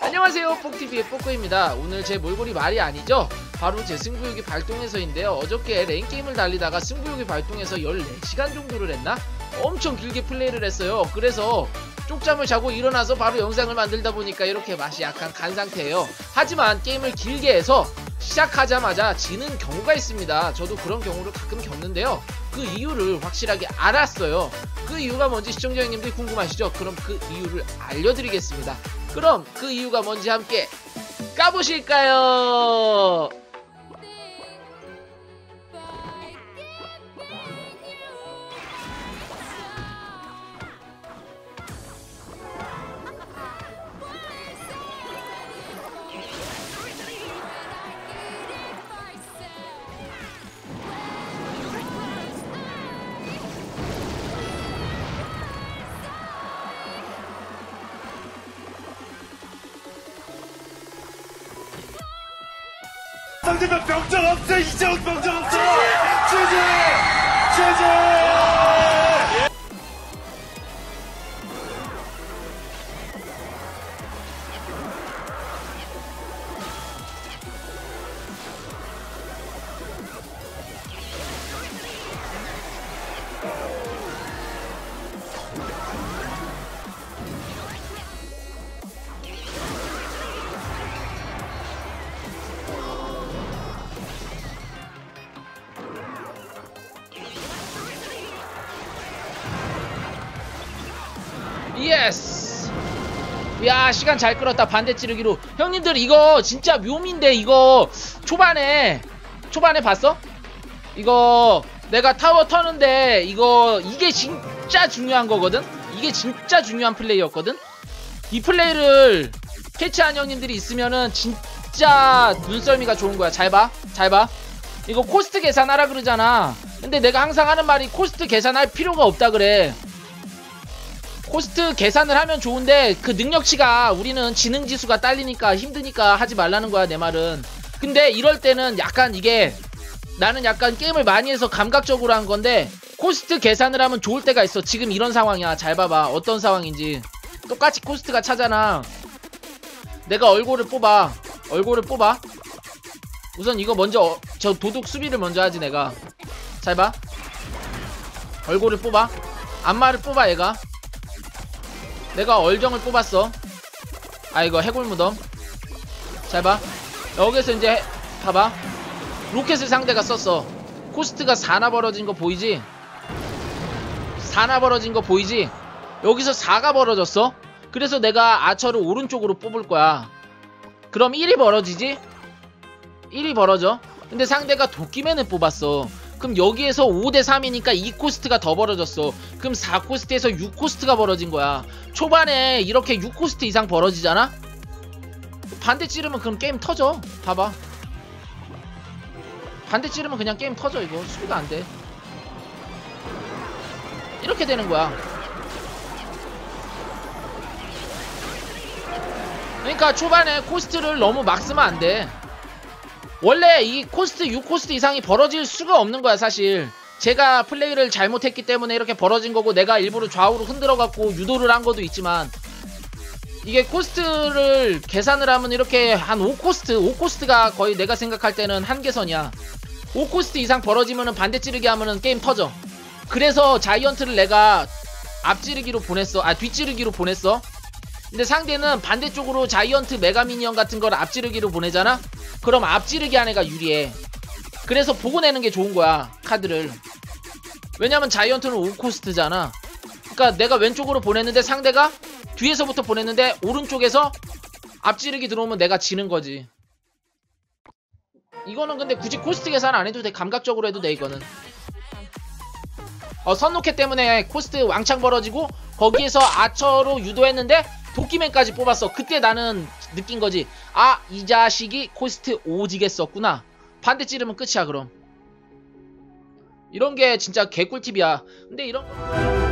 안녕하세요. 뽁TV의 뽁꾸입니다. 오늘 제 몰골이 말이 아니죠? 바로 제 승부욕이 발동해서인데요. 어저께 랭게임을 달리다가 승부욕이 발동해서 14시간 정도를 했나? 엄청 길게 플레이를 했어요. 그래서 쪽잠을 자고 일어나서 바로 영상을 만들다 보니까 이렇게 맛이 약간 간 상태예요. 하지만 게임을 길게 해서 시작하자마자 지는 경우가 있습니다. 저도 그런 경우를 가끔 겪는데요 그 이유를 확실하게 알았어요 그 이유가 뭔지 시청자 형님들이 궁금하시죠? 그럼 그 이유를 알려드리겠습니다 그럼 그 이유가 뭔지 함께 까보실까요? 상대편 병정 없어 이재훈 병정 없어 최재! 최재 예스 야 시간 잘 끌었다 반대 찌르기로 형님들 이거 진짜 묘미인데 이거 초반에 초반에 봤어? 이거 내가 타워 터는데 이거 이게 진짜 중요한 거거든? 이게 진짜 중요한 플레이였거든? 이 플레이를 캐치한 형님들이 있으면은 진짜 눈썰미가 좋은 거야 잘 봐, 잘 봐. 이거 코스트 계산하라 그러잖아 근데 내가 항상 하는 말이 코스트 계산할 필요가 없다 그래 코스트 계산을 하면 좋은데 그 능력치가 우리는 지능 지수가 딸리니까 힘드니까 하지 말라는 거야 내 말은. 근데 이럴 때는 약간 이게 나는 약간 게임을 많이 해서 감각적으로 한 건데 코스트 계산을 하면 좋을 때가 있어. 지금 이런 상황이야. 잘 봐봐. 어떤 상황인지. 똑같이 코스트가 차잖아. 내가 얼굴을 뽑아. 얼굴을 뽑아. 우선 이거 먼저 어, 저 도둑 수비를 먼저 하지 내가. 잘 봐. 얼굴을 뽑아. 안마를 뽑아 얘가 내가 얼정을 뽑았어. 아 이거 해골 무덤. 잘봐. 여기서 이제 해- 봐봐 로켓을 상대가 썼어. 코스트가 4나 벌어진 거 보이지? 4나 벌어진 거 보이지? 여기서 4가 벌어졌어? 그래서 내가 아처를 오른쪽으로 뽑을 거야. 그럼 1이 벌어지지? 1이 벌어져? 근데 상대가 도끼맨을 뽑았어 그럼 여기에서 5대3이니까 2코스트가 더 벌어졌어. 그럼 4코스트에서 6코스트가 벌어진 거야. 초반에 이렇게 6코스트 이상 벌어지잖아? 반대 찌르면 그럼 게임 터져. 봐봐. 반대 찌르면 그냥 게임 터져 이거. 수비가 안 돼. 이렇게 되는 거야. 그러니까 초반에 코스트를 너무 막 쓰면 안돼 원래 이 코스트 6코스트 이상이 벌어질 수가 없는 거야 사실. 제가 플레이를 잘못했기 때문에 이렇게 벌어진 거고 내가 일부러 좌우로 흔들어 갖고 유도를 한 것도 있지만 이게 코스트를 계산을 하면 이렇게 한 5코스트 5코스트가 거의 내가 생각할 때는 한계선이야. 5코스트 이상 벌어지면은 반대 찌르기 하면은 게임 터져. 그래서 자이언트를 내가 앞 찌르기로 보냈어. 아 뒷 찌르기로 보냈어 근데 상대는 반대쪽으로 자이언트 메가미니언 같은 걸 앞찌르기로 보내잖아? 그럼 앞찌르기 한 애가 유리해. 그래서 보고 내는 게 좋은 거야, 카드를. 왜냐면 자이언트는 5코스트잖아. 그러니까 내가 왼쪽으로 보냈는데 상대가 뒤에서부터 보냈는데 오른쪽에서 앞찌르기 들어오면 내가 지는 거지. 이거는 근데 굳이 코스트 계산 안 해도 돼. 감각적으로 해도 돼, 이거는. 어, 선로켓 때문에 코스트 왕창 벌어지고 거기에서 아처로 유도했는데 도끼맨까지 뽑았어. 그때 나는 느낀 거지. 아, 이 자식이 코스트 오지게 썼구나. 반대 찌르면 끝이야, 그럼. 이런 게 진짜 개꿀팁이야. 근데 이런.